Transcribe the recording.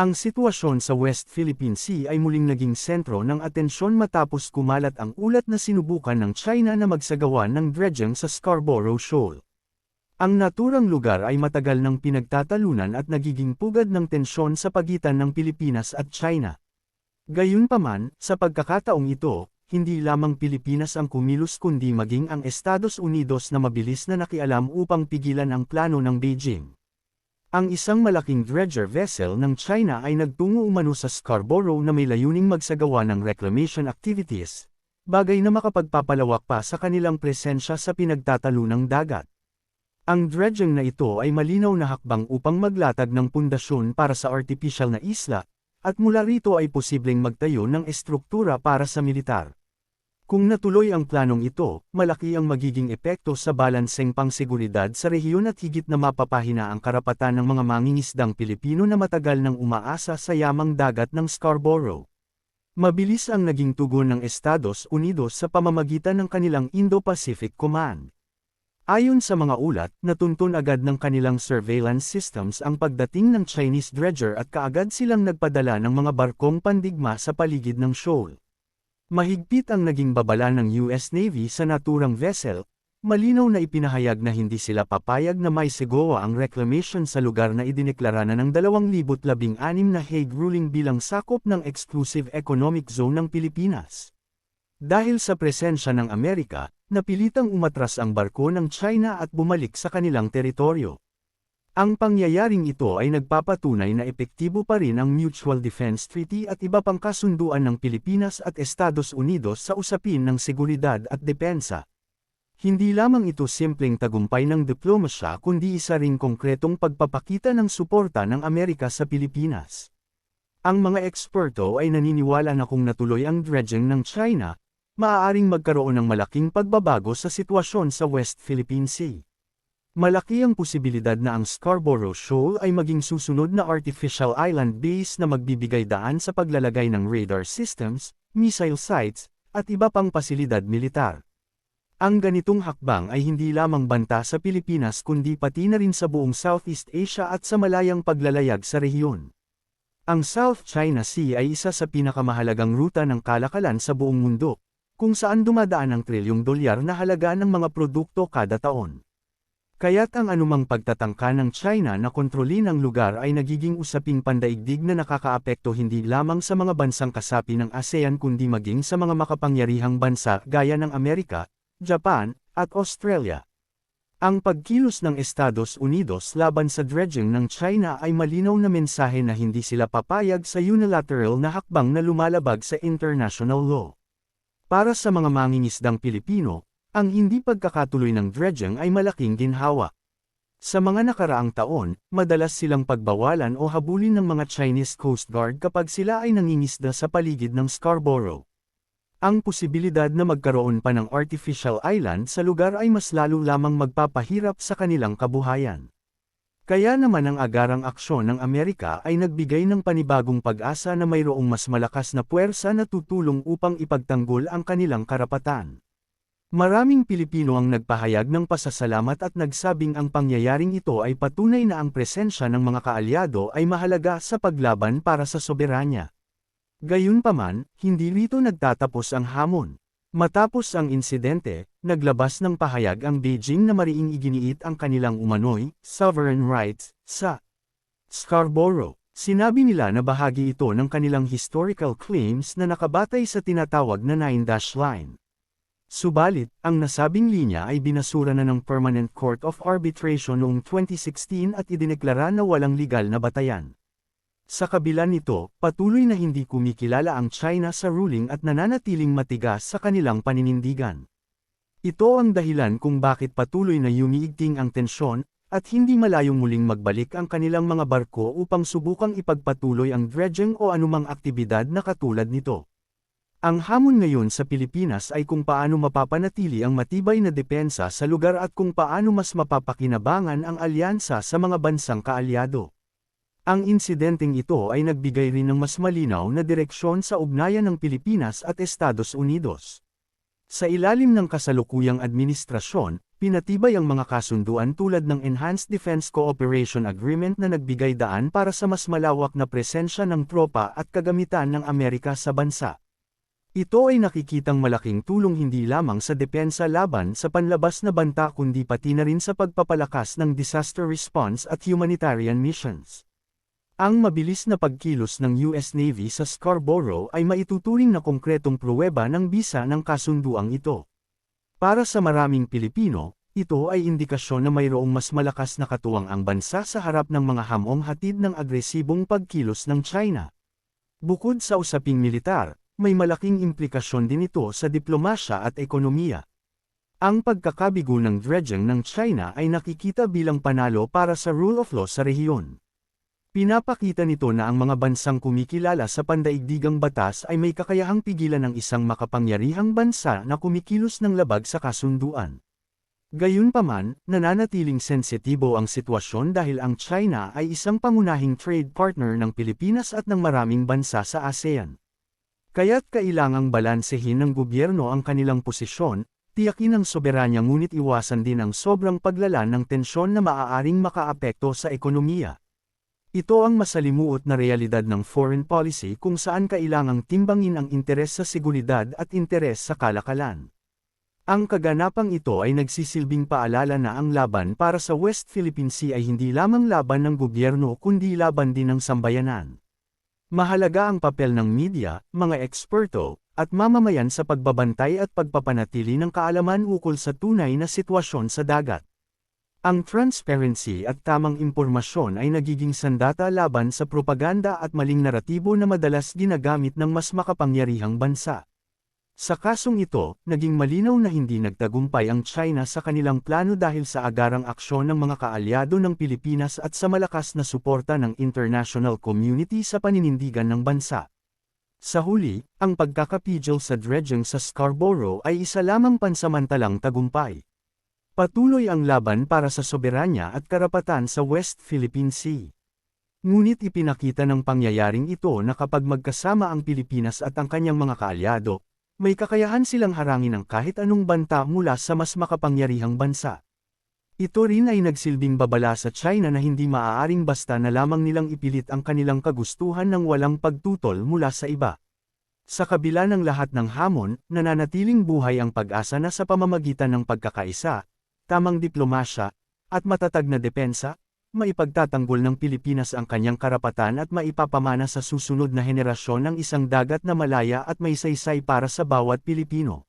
Ang sitwasyon sa West Philippine Sea ay muling naging sentro ng atensyon matapos kumalat ang ulat na sinubukan ng China na magsagawa ng dredging sa Scarborough Shoal. Ang naturang lugar ay matagal nang pinagtatalunan at nagiging pugad ng tensyon sa pagitan ng Pilipinas at China. Gayunpaman, sa pagkakataong ito, hindi lamang Pilipinas ang kumilos kundi maging ang Estados Unidos na mabilis na nakialam upang pigilan ang plano ng Beijing. Ang isang malaking dredger vessel ng China ay nagtungo umano sa Scarborough na may layuning magsagawa ng reclamation activities, bagay na makapagpapalawak pa sa kanilang presensya sa pinagtatalunang dagat. Ang dredging na ito ay malinaw na hakbang upang maglatag ng pundasyon para sa artificial na isla, at mula rito ay posibleng magtayo ng estruktura para sa militar. Kung natuloy ang planong ito, malaki ang magiging epekto sa balanseng pangseguridad sa rehiyon at higit na mapapahina ang karapatan ng mga mangingisdang Pilipino na matagal nang umaasa sa yamang dagat ng Scarborough. Mabilis ang naging tugon ng Estados Unidos sa pamamagitan ng kanilang Indo-Pacific Command. Ayon sa mga ulat, natuntun agad ng kanilang surveillance systems ang pagdating ng Chinese dredger at kaagad silang nagpadala ng mga barkong pandigma sa paligid ng shoal. Mahigpit ang naging babala ng US Navy sa naturang vessel, malinaw na ipinahayag na hindi sila papayag na may segowa ang reclamation sa lugar na idineklara na ng 2016 na Hague ruling bilang sakop ng Exclusive Economic Zone ng Pilipinas. Dahil sa presensya ng Amerika, napilitang umatras ang barko ng China at bumalik sa kanilang teritoryo. Ang pangyayaring ito ay nagpapatunay na epektibo pa rin ang Mutual Defense Treaty at iba pang kasunduan ng Pilipinas at Estados Unidos sa usapin ng seguridad at depensa. Hindi lamang ito simpleng tagumpay ng diplomasya kundi isa ring konkretong pagpapakita ng suporta ng Amerika sa Pilipinas. Ang mga eksperto ay naniniwala na kung natuloy ang dredging ng China, maaaring magkaroon ng malaking pagbabago sa sitwasyon sa West Philippine Sea. Malaki ang posibilidad na ang Scarborough Shoal ay maging susunod na artificial island base na magbibigay daan sa paglalagay ng radar systems, missile sites, at iba pang pasilidad militar. Ang ganitong hakbang ay hindi lamang banta sa Pilipinas kundi pati na rin sa buong Southeast Asia at sa malayang paglalayag sa rehiyon. Ang South China Sea ay isa sa pinakamahalagang ruta ng kalakalan sa buong mundo, kung saan dumadaan ang trilyong dolyar na halaga ng mga produkto kada taon. Kaya't ang anumang pagtatangka ng China na kontrolin ang lugar ay nagiging usaping pandaigdig na nakakaapekto hindi lamang sa mga bansang kasapi ng ASEAN kundi maging sa mga makapangyarihang bansa gaya ng Amerika, Japan, at Australia. Ang pagkilos ng Estados Unidos laban sa dredging ng China ay malinaw na mensahe na hindi sila papayag sa unilateral na hakbang na lumalabag sa international law. Para sa mga mangingisdang Pilipino, ang hindi pagkakatuloy ng dredging ay malaking ginhawa. Sa mga nakaraang taon, madalas silang pagbawalan o habulin ng mga Chinese Coast Guard kapag sila ay nangingisda sa paligid ng Scarborough. Ang posibilidad na magkaroon pa ng artificial island sa lugar ay mas lalo lamang magpapahirap sa kanilang kabuhayan. Kaya naman ang agarang aksyon ng Amerika ay nagbigay ng panibagong pag-asa na mayroong mas malakas na puwersa na tutulong upang ipagtanggol ang kanilang karapatan. Maraming Pilipino ang nagpahayag ng pasasalamat at nagsabing ang pangyayaring ito ay patunay na ang presensya ng mga kaalyado ay mahalaga sa paglaban para sa soberanya. Gayunpaman, hindi rito nagtatapos ang hamon. Matapos ang insidente, naglabas ng pahayag ang Beijing na mariing iginiit ang kanilang umano'y sovereign rights sa Scarborough. Sinabi nila na bahagi ito ng kanilang historical claims na nakabatay sa tinatawag na Nine Dash Line. Subalit, ang nasabing linya ay binasura na ng Permanent Court of Arbitration noong 2016 at idineklara na walang legal na batayan. Sa kabila nito, patuloy na hindi kumikilala ang China sa ruling at nananatiling matigas sa kanilang paninindigan. Ito ang dahilan kung bakit patuloy na yumiigting ang tensyon, at hindi malayong muling magbalik ang kanilang mga barko upang subukang ipagpatuloy ang dredging o anumang aktibidad na katulad nito. Ang hamon ngayon sa Pilipinas ay kung paano mapapanatili ang matibay na depensa sa lugar at kung paano mas mapapakinabangan ang alyansa sa mga bansang kaalyado. Ang insidenteng ito ay nagbigay rin ng mas malinaw na direksyon sa ugnayan ng Pilipinas at Estados Unidos. Sa ilalim ng kasalukuyang administrasyon, pinatibay ang mga kasunduan tulad ng Enhanced Defense Cooperation Agreement na nagbigay daan para sa mas malawak na presensya ng tropa at kagamitan ng Amerika sa bansa. Ito ay nakikitang malaking tulong hindi lamang sa depensa laban sa panlabas na banta kundi pati na rin sa pagpapalakas ng disaster response at humanitarian missions. Ang mabilis na pagkilos ng US Navy sa Scarborough ay maituturing na konkretong pruweba ng bisa ng kasunduang ito. Para sa maraming Pilipino, ito ay indikasyon na mayroong mas malakas na katuwang ang bansa sa harap ng mga hamong hatid ng agresibong pagkilos ng China. Bukod sa usaping militar, may malaking implikasyon din ito sa diplomasya at ekonomiya. Ang pagkakabigo ng dredging ng China ay nakikita bilang panalo para sa rule of law sa rehiyon. Pinapakita nito na ang mga bansang kumikilala sa pandaigdigang batas ay may kakayahang pigilan ng isang makapangyarihang bansa na kumikilos ng labag sa kasunduan. Gayunpaman, nananatiling sensitibo ang sitwasyon dahil ang China ay isang pangunahing trade partner ng Pilipinas at ng maraming bansa sa ASEAN. Kaya't kailangang balansehin ng gobyerno ang kanilang posisyon, tiyakin ang soberanya ngunit iwasan din ang sobrang paglala ng tensyon na maaaring makaapekto sa ekonomiya. Ito ang masalimuot na realidad ng foreign policy kung saan kailangang timbangin ang interes sa seguridad at interes sa kalakalan. Ang kaganapang ito ay nagsisilbing paalala na ang laban para sa West Philippine Sea ay hindi lamang laban ng gobyerno kundi laban din ng sambayanan. Mahalaga ang papel ng media, mga eksperto, at mamamayan sa pagbabantay at pagpapanatili ng kaalaman ukol sa tunay na sitwasyon sa dagat. Ang transparency at tamang impormasyon ay nagiging sandata laban sa propaganda at maling naratibo na madalas ginagamit ng mas makapangyarihang bansa. Sa kasong ito, naging malinaw na hindi nagtagumpay ang China sa kanilang plano dahil sa agarang aksyon ng mga kaalyado ng Pilipinas at sa malakas na suporta ng international community sa paninindigan ng bansa. Sa huli, ang pagkakapigil sa dredging sa Scarborough ay isa lamang pansamantalang tagumpay. Patuloy ang laban para sa soberanya at karapatan sa West Philippine Sea. Ngunit ipinakita ng pangyayaring ito na kapag magkasama ang Pilipinas at ang kanyang mga kaalyado, may kakayahan silang harangin ang kahit anong banta mula sa mas makapangyarihang bansa. Ito rin ay nagsilbing babala sa China na hindi maaaring basta na lamang nilang ipilit ang kanilang kagustuhan ng walang pagtutol mula sa iba. Sa kabila ng lahat ng hamon, nananatiling buhay ang pag-asa na sa pamamagitan ng pagkakaisa, tamang diplomasya, at matatag na depensa, maipagtatanggol ng Pilipinas ang kanyang karapatan at maipapamana sa susunod na henerasyon ng isang dagat na malaya at may saysay para sa bawat Pilipino.